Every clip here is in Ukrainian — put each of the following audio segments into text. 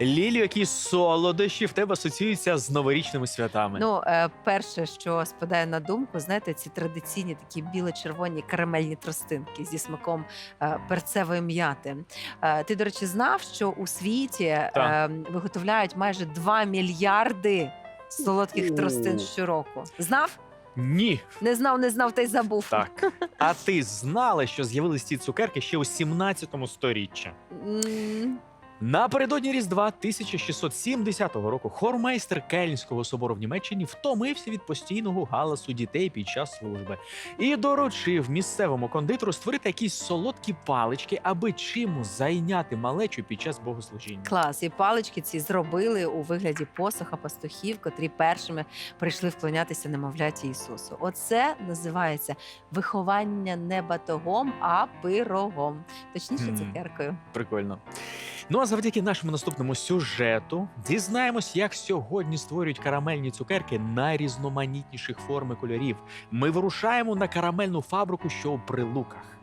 Лілі, які солодощі в тебе асоціюються з новорічними святами? Ну, е, перше, що спадає на думку, знаєте, ці традиційні такі біло-червоні карамельні тростинки зі смаком е, перцевої м'яти. Е, ти, до речі, знав, що у світі е, Так. виготовляють майже 2 мільярди солодких тростин щороку. Знав? Ні. Не знав, не знав, та й забув. Так. А ти знала, що з'явились ці цукерки ще у 17 сторіччі? М, Напередодні Різдва 1670 року хормейстер Кельнського собору в Німеччині втомився від постійного галасу дітей під час служби і доручив місцевому кондитеру створити якісь солодкі палички, аби чимось зайняти малечу під час богослужіння. Клас, і палички ці зробили у вигляді посоха пастухів, котрі першими прийшли вклонятися немовляті Ісусу. Оце називається виховання не батогом, а пирогом. Точніше, цукеркою. Прикольно. Ну а завдяки нашому наступному сюжету дізнаємось, як сьогодні створюють карамельні цукерки найрізноманітніших форм і кольорів. Ми вирушаємо на карамельну фабрику, що у прилуках.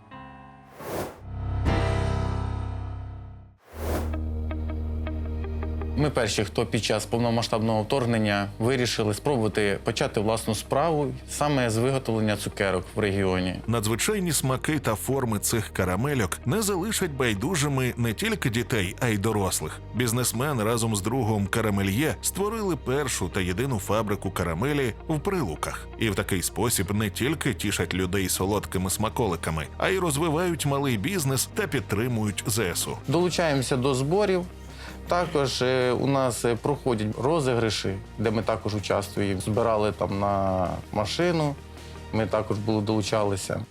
Ми перші, хто під час повномасштабного вторгнення вирішили спробувати почати власну справу саме з виготовлення цукерок в регіоні. Надзвичайні смаки та форми цих карамельок не залишать байдужими не тільки дітей, а й дорослих. Бізнесмен разом з другом Карамельє створили першу та єдину фабрику карамелі в прилуках, і в такий спосіб не тільки тішать людей солодкими смаколиками, а й розвивають малий бізнес та підтримують ЗСУ. Долучаємося до зборів. Також е, у нас е, проходять розіграші, де ми також участвуємо. Збирали там на машину. Ми також були долучалися.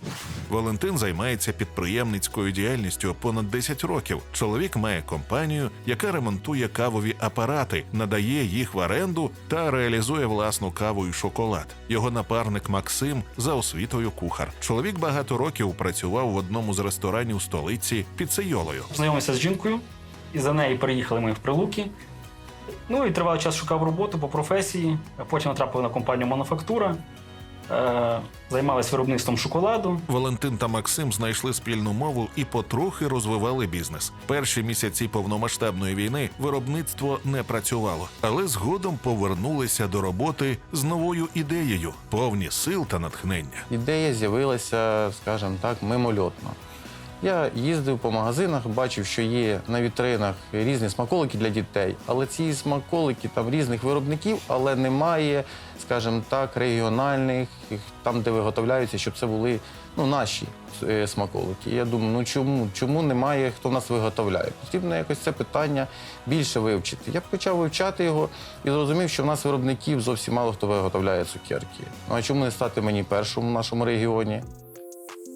Валентин займається підприємницькою діяльністю понад 10 років. Чоловік має компанію, яка ремонтує кавові апарати, надає їх в оренду та реалізує власну каву і шоколад. Його напарник Максим за освітою кухар. Чоловік багато років працював в одному з ресторанів столиці під Сейолою. Познайомився з жінкою, і за нею переїхали ми в Прилуки. Ну і тривалий час шукав роботу по професії. Потім натрапив на компанію Мануфактура, е, займалися виробництвом шоколаду. Валентин та Максим знайшли спільну мову і потрохи розвивали бізнес. Перші місяці повномасштабної війни виробництво не працювало, але згодом повернулися до роботи з новою ідеєю, повні сил та натхнення. Ідея з'явилася, скажімо так, мимольотно. Я їздив по магазинах, бачив, що є на вітринах різні смаколики для дітей, але ці смаколики там різних виробників, але немає, скажімо так, регіональних, там, де виготовляються, щоб це були ну, наші е, смаколики. Я думаю, ну чому, чому немає, хто нас виготовляє? Потрібно якось це питання більше вивчити. Я почав вивчати його і зрозумів, що в нас виробників зовсім мало хто виготовляє цукерки. Ну а чому не стати мені першим в нашому регіоні?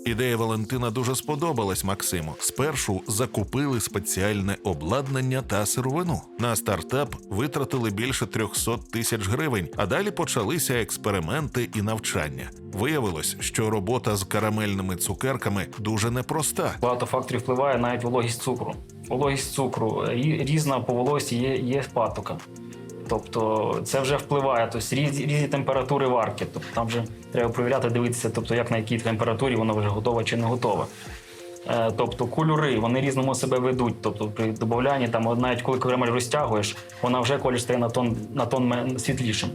Ідея Валентина дуже сподобалась Максиму. Спершу закупили спеціальне обладнання та сировину. На стартап витратили більше 300 тисяч гривень, а далі почалися експерименти і навчання. Виявилось, що робота з карамельними цукерками дуже непроста. Багато факторів впливає навіть вологість цукру. Вологість цукру різна по вологості є, є патока. Тобто це вже впливає, тобто різні, різні температури варки. Тобто там вже треба перевіряти, дивитися, тобто як на якій температурі воно вже готове чи не готове. Е, Тобто кольори вони різному себе ведуть. Тобто при додаванні, там навіть коли кремель розтягуєш, вона вже колір стає на тон на тон світлішим.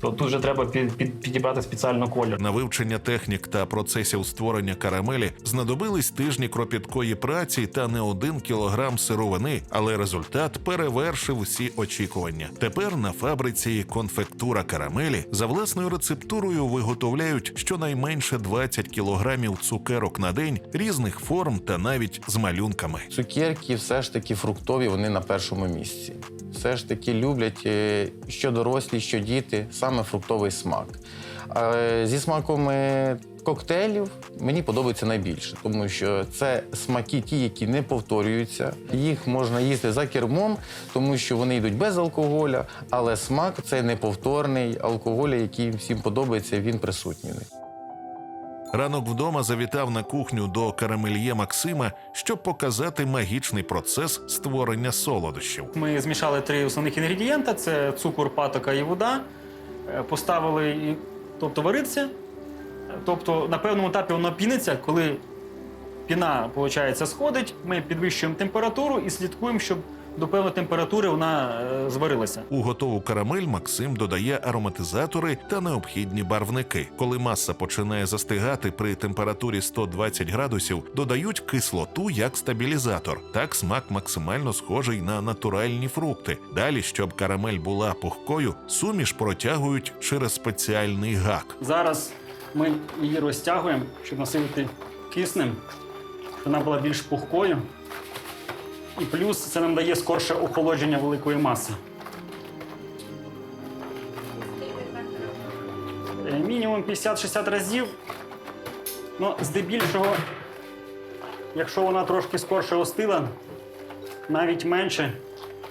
Тобто тут вже треба під, під, підібрати спеціально колір. На вивчення технік та процесів створення карамелі знадобились тижні кропіткої праці та не один кілограм сировини, але результат перевершив всі очікування. Тепер на фабриці конфектура карамелі за власною рецептурою виготовляють щонайменше 20 кілограмів цукерок на день різних форм та навіть з малюнками. Цукерки все ж таки фруктові, вони на першому місці. Все ж таки люблять е, що дорослі, що діти, саме фруктовий смак. Зі смаком е, коктейлів мені подобається найбільше, тому що це смаки ті, які не повторюються. Їх можна їсти за кермом, тому що вони йдуть без алкоголя, але смак це неповторний алкоголь, який всім подобається, він присутній. Ранок вдома завітав на кухню до карамельє Максима, щоб показати магічний процес створення солодощів. Ми змішали три основних інгредієнта: це цукор, патока і вода. Е, Поставили, тобто вариться. Тобто на певному етапі воно піниться, коли піна, виходить, сходить, ми підвищуємо температуру і слідкуємо, щоб до певної температури вона е, зварилася. У готову карамель Максим додає ароматизатори та необхідні барвники. Коли маса починає застигати при температурі 120 градусів, додають кислоту як стабілізатор. Так смак максимально схожий на натуральні фрукти. Далі, щоб карамель була пухкою, суміш протягують через спеціальний гак. Зараз ми її розтягуємо, щоб насилити киснем, щоб вона була більш пухкою. І плюс це нам дає скорше охолодження великої маси. Е, Мінімум 50-60 разів. Ну, здебільшого, якщо вона трошки скорше остила, навіть менше.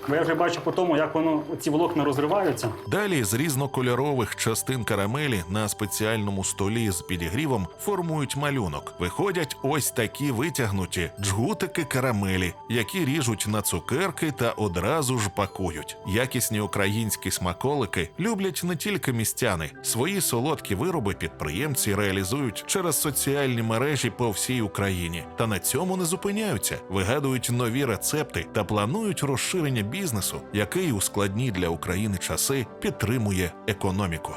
Бо я вже бачу по тому, як воно ці волокна розриваються. Далі з різнокольорових частин карамелі на спеціальному столі з підігрівом формують малюнок. Виходять ось такі витягнуті джгутики карамелі, які ріжуть на цукерки та одразу ж пакують. Якісні українські смаколики люблять не тільки містяни. Свої солодкі вироби підприємці реалізують через соціальні мережі по всій Україні. Та на цьому не зупиняються, вигадують нові рецепти та планують розширення бізнесу, який у складні для України часи підтримує економіку.